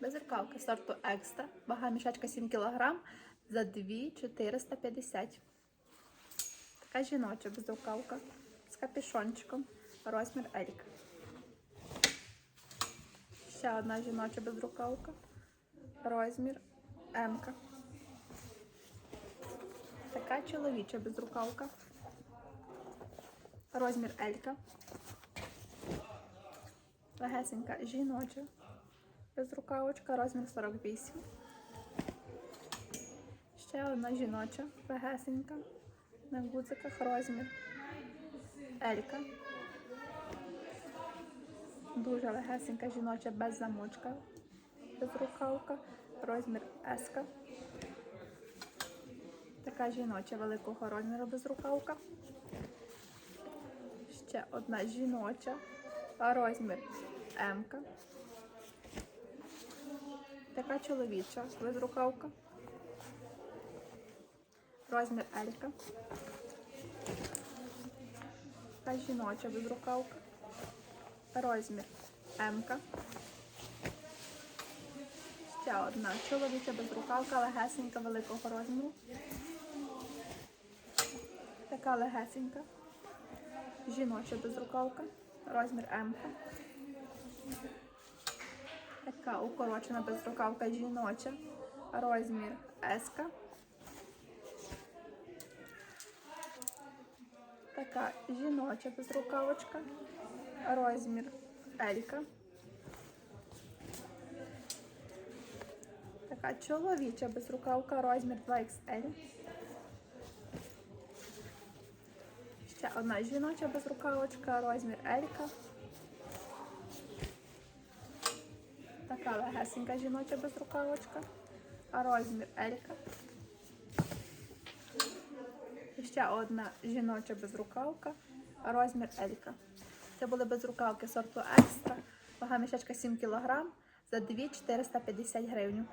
Безрукавка сорту екстра. Вага мішечка 7 кг за 2,450. Така жіноча безрукавка з капюшончиком. Розмір Елік. Ще одна жіноча безрукавка. Розмір М. Така чоловіча безрукавка. Розмір Елька. Легесенька жіноча. Безрукавочка, розмір 48. Ще одна жіноча, легесенька. На гудзиках розмір Елька. Дуже легесенька жіноча без замочка. Безрукавка. Розмір С. Така жіноча великого розміру безрукавка. Ще одна жіноча. Розмір М. Така чоловіча безрукавка. Розмір Елька. Така жіноча безрукавка. Розмір М. Ще одна чоловіча безрукавка, легесенька великого розміру. Така легесенька. Жіноча безрукавка. Розмір М. Така укорочена безрукавка жіноча. Розмір С. Така жіноча безрукавочка. Розмір Елька. Така чоловіча безрукавка, розмір 2XL. Ще одна жіноча безрукавочка, розмір Елька. Така легесенька жіноча безрукавочка, розмір Елька. І ще одна жіноча безрукавка, розмір Елька. Це були безрукавки сорту екстра, вага мішечка 7 кг за 2,450 гривень.